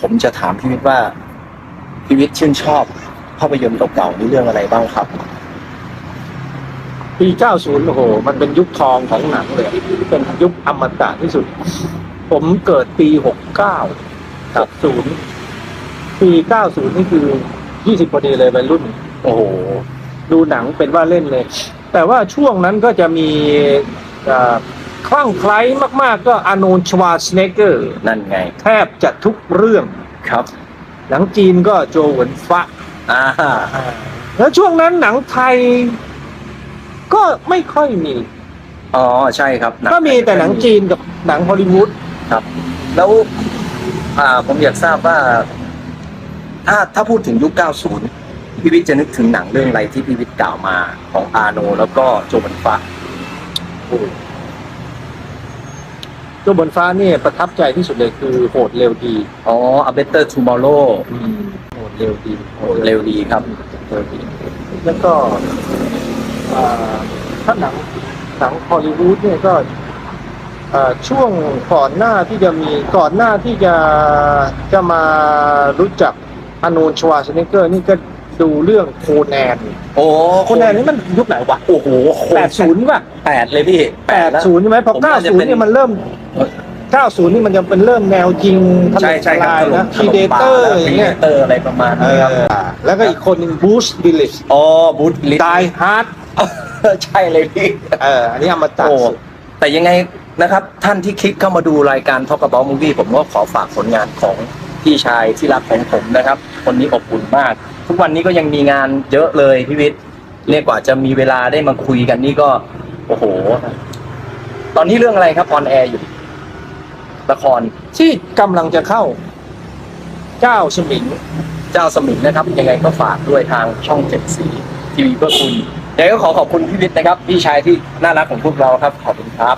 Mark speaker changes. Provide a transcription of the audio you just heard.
Speaker 1: ผมจะถามพี่วิทย์ว่าพี่วิทย์ชื่นชอบภาพยนตร์เก่าๆนี่เรื่องอะไรบ้างครับ
Speaker 2: ปี 90 โอ้โห มันเป็นยุคทองของหนังเลย เป็นยุคอมตะที่สุด ผมเกิดปี 69
Speaker 1: ครับ
Speaker 2: 0ปี 90 นี่คือ 20พอดีเลยวัยรุ่น
Speaker 1: โอ้โห
Speaker 2: ดูหนังเป็นว่าเล่นเลย แต่ว่าช่วงนั้นก็จะมีอ่อ คลั่งไคล้มาก ๆ ก็อาโนนชวาสเนเกอร์
Speaker 1: นั่นไง
Speaker 2: แทบจะทุกเรื่อง
Speaker 1: ครับ
Speaker 2: หนังจีนก็โจหวนฟะ
Speaker 1: อ่า
Speaker 2: แล้วช่วงนั้นหนังไทย ก็ไม่ค่อยมี
Speaker 1: อ๋อ ใช่ครับหนัง
Speaker 2: ก็มีแต่หนังจีนกับหนังฮอลลีวูด
Speaker 1: ครับ แล้ว อ่า ผมอยากทราบว่า ถ้าถ้าพูดถึงยุค 90 พี่วิทย์จะนึกถึงหนังเรื่องอะไรที่พี่วิทย์กล่าวมาของอาโน แล้วก็โจบันฟ้า
Speaker 2: โจบนฟ้าเนี่ยประทับใจที่สุดเลยคือโหดเร็วดี
Speaker 1: อ๋อ A Better Tomorrow
Speaker 2: โหดเร็วดี
Speaker 1: โหเร็วดีครับ
Speaker 2: เร็วดีแล้วก็อ่าถ้าหนังหนังฮอลลีวูดเนี่ยก็อ่าช่วงก่อนหน้าที่จะมีก่อนหน้าที่จะจะมารู้จักอานูนชวาชเนเกอร์นี่ก็ดูเรื่องโคแนน
Speaker 1: โอ้
Speaker 2: โคแนนนี่มันยุคไหนวะ
Speaker 1: โอ้โห
Speaker 2: แปดศูนย์ป่ะ
Speaker 1: แปดเลยพี่
Speaker 2: แปดศูนย์ใช่ไหมพอ
Speaker 1: ผม
Speaker 2: เก้า
Speaker 1: น่าจะ
Speaker 2: ศูน
Speaker 1: เป็น
Speaker 2: ย์เนี่ยมันเริ่ม เก้าศูนย์นี่มันจะเป็นเริ่มแนวจริงถ
Speaker 1: ใช่
Speaker 2: ล่ม
Speaker 1: ใช่
Speaker 2: ท
Speaker 1: ครับ
Speaker 2: ลายนะ
Speaker 1: ถ
Speaker 2: คี
Speaker 1: ล่ม
Speaker 2: เด
Speaker 1: ป่า
Speaker 2: เตอร์
Speaker 1: แล้ว
Speaker 2: อย่าง
Speaker 1: พี
Speaker 2: เงี้ย
Speaker 1: เตอร์อะไรประมาณ
Speaker 2: เอ
Speaker 1: นี้ครับ
Speaker 2: อแล้วก็อีกคนหนึ่งบูสดิลิส
Speaker 1: อ๋อบูธลิ
Speaker 2: ไดฮาร์ด
Speaker 1: ใช่เลยพี่
Speaker 2: เอออันนี้เอามาตัด
Speaker 1: โอ้แต่ยังไงนะครับ ท่านที่คลิกเข้ามาดูรายการ Talk About Movie ผมก็ขอฝากผลงานของพี่ชายที่รักของผมนะครับ คนนี้อบอุ่นมาก ทุกวันนี้ก็ยังมีงานเยอะเลยพี่วิทย์เรียกว่าจะมีเวลาได้มาคุยกันนี่ก็ โอ้โห ตอนนี้เรื่องอะไรครับออนแอร์อยู่ ละคร
Speaker 2: ที่กำลังจะเข้าเจ้าสมิง
Speaker 1: เจ้าสมิงนะครับ ยังไงก็ฝากด้วยทางช่องเจ็ดสีทีวีเพื่อคุณยังไงก็ขอขอบคุณพี่วิทย์นะครับ พี่ชายที่น่ารักของพวกเราครับขอบคุณครับ